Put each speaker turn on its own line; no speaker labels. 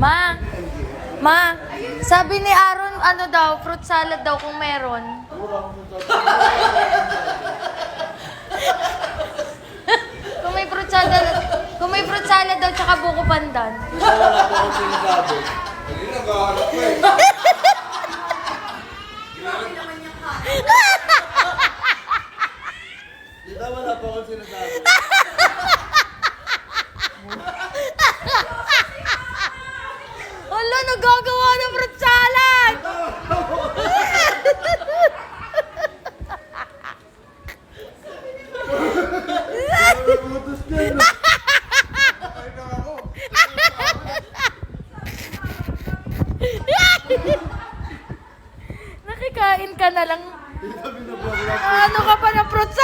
Ma, ma, sabi ni Aaron, ano daw, fruit salad daw kung meron. kung may fruit salad, kung may fruit salad daw, tsaka buko pandan.
Wala po akong sinasabi.
Hindi nag-aaral ko eh.
Di ba wala po akong sinasabi?
Hala, nagagawa ng fruit salad! Nakikain ka na lang. Ano ka pa ng fruit?